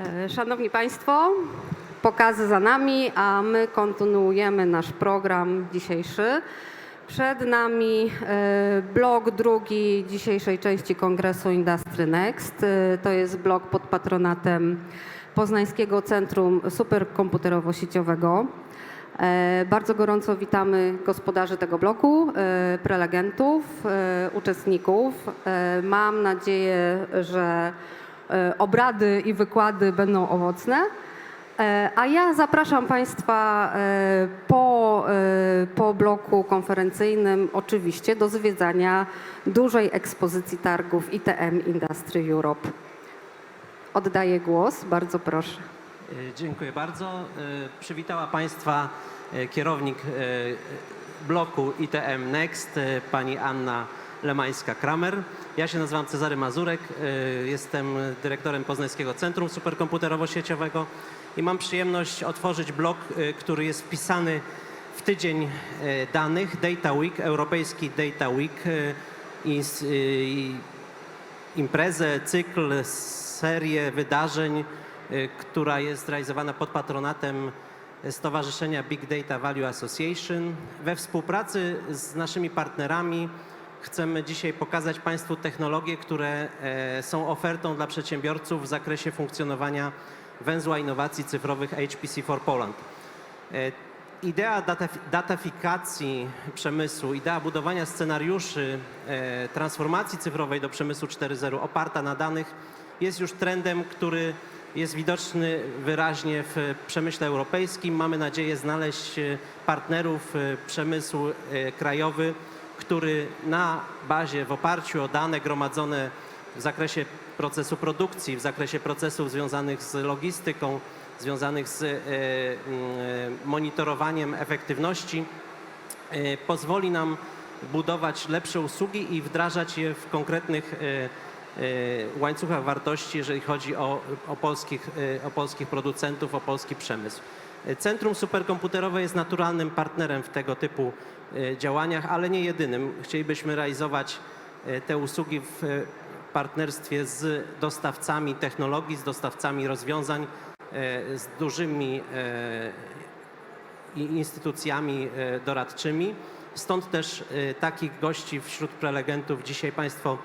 E, Szanowni Państwo, pokazy za nami, a my kontynuujemy nasz program dzisiejszy. Przed nami e, blok drugi dzisiejszej części Kongresu Industry Next. E, To jest blok pod patronatem Poznańskiego Centrum Superkomputerowo-Sieciowego. Bardzo gorąco witamy gospodarzy tego bloku, prelegentów, uczestników. Mam nadzieję, że obrady i wykłady będą owocne. E, A ja zapraszam Państwa e, po, e, po bloku konferencyjnym oczywiście do zwiedzania dużej ekspozycji targów ITM Industry Europe. Oddaję głos, bardzo proszę. E, Dziękuję bardzo. E, Przywitała Państwa e, kierownik e, bloku ITM Next, e, pani Anna Lemańska-Kramer. Ja się nazywam Cezary Mazurek, e, jestem dyrektorem Poznańskiego Centrum Superkomputerowo-Sieciowego i mam przyjemność otworzyć blok, e, który jest wpisany w tydzień e, danych Data Week, Europejski Data Week i imprezę, cykl, serię wydarzeń, y, która jest realizowana pod patronatem Stowarzyszenia Big Data Value Association. We współpracy z naszymi partnerami chcemy dzisiaj pokazać Państwu technologie, które e, są ofertą dla przedsiębiorców w zakresie funkcjonowania węzła innowacji cyfrowych HPC for Poland. E, Idea dataf- datafikacji przemysłu, idea budowania scenariuszy e, transformacji cyfrowej do przemysłu 4.0 oparta na danych jest już trendem, który jest widoczny wyraźnie w przemyśle europejskim. Mamy nadzieję znaleźć partnerów, przemysł krajowy, który na bazie, w oparciu o dane gromadzone w zakresie procesu produkcji, w zakresie procesów związanych z logistyką, związanych z e, mm, e, monitorowaniem efektywności, e, pozwoli nam budować lepsze usługi i wdrażać je w konkretnych łańcuchach wartości, jeżeli chodzi o, o, polskich, o polskich producentów, o polski przemysł. Centrum Superkomputerowe jest naturalnym partnerem w tego typu e, działaniach, ale nie jedynym. Chcielibyśmy realizować e, te usługi w e, partnerstwie z dostawcami technologii, z dostawcami rozwiązań, z dużymi instytucjami doradczymi. Stąd też takich gości wśród prelegentów dzisiaj Państwo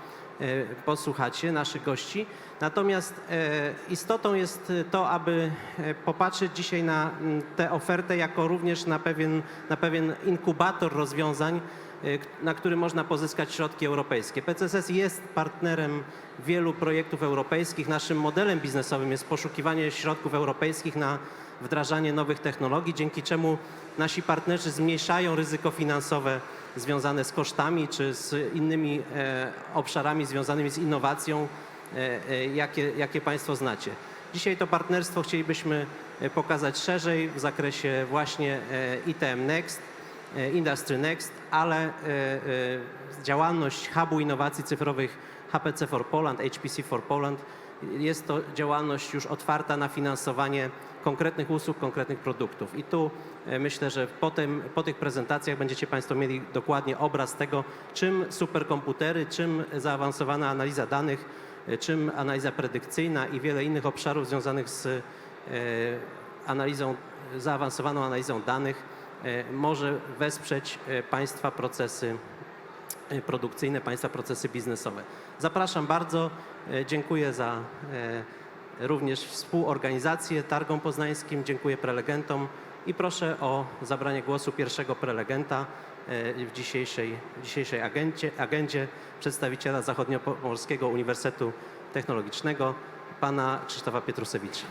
posłuchacie, naszych gości. Natomiast e, istotą jest to, aby e, popatrzeć dzisiaj na tę ofertę jako również na pewien, na pewien inkubator rozwiązań, e, na który można pozyskać środki europejskie. PCSS jest partnerem wielu projektów europejskich. Naszym modelem biznesowym jest poszukiwanie środków europejskich na wdrażanie nowych technologii, dzięki czemu nasi partnerzy zmniejszają ryzyko finansowe związane z kosztami czy z innymi e, obszarami związanymi z innowacją, e, e, jakie, jakie Państwo znacie. Dzisiaj to partnerstwo chcielibyśmy pokazać szerzej w zakresie właśnie ITM Next, Industry Next, ale działalność Hubu Innowacji Cyfrowych HPC for Poland, HPC for Poland jest to działalność już otwarta na finansowanie konkretnych usług, konkretnych produktów. I tu e, myślę, że po, tym, po tych prezentacjach będziecie Państwo mieli dokładnie obraz tego, czym superkomputery, czym zaawansowana analiza danych, e, czym analiza predykcyjna i wiele innych obszarów związanych z e, analizą, zaawansowaną analizą danych może wesprzeć Państwa procesy produkcyjne, Państwa procesy biznesowe. Zapraszam bardzo. E, Dziękuję za e, również współorganizację targom poznańskim. Dziękuję prelegentom i proszę o zabranie głosu pierwszego prelegenta e, w dzisiejszej, dzisiejszej agendzie, agendzie przedstawiciela Zachodniopomorskiego Uniwersytetu Technologicznego, pana Krzysztofa Pietrusewicza.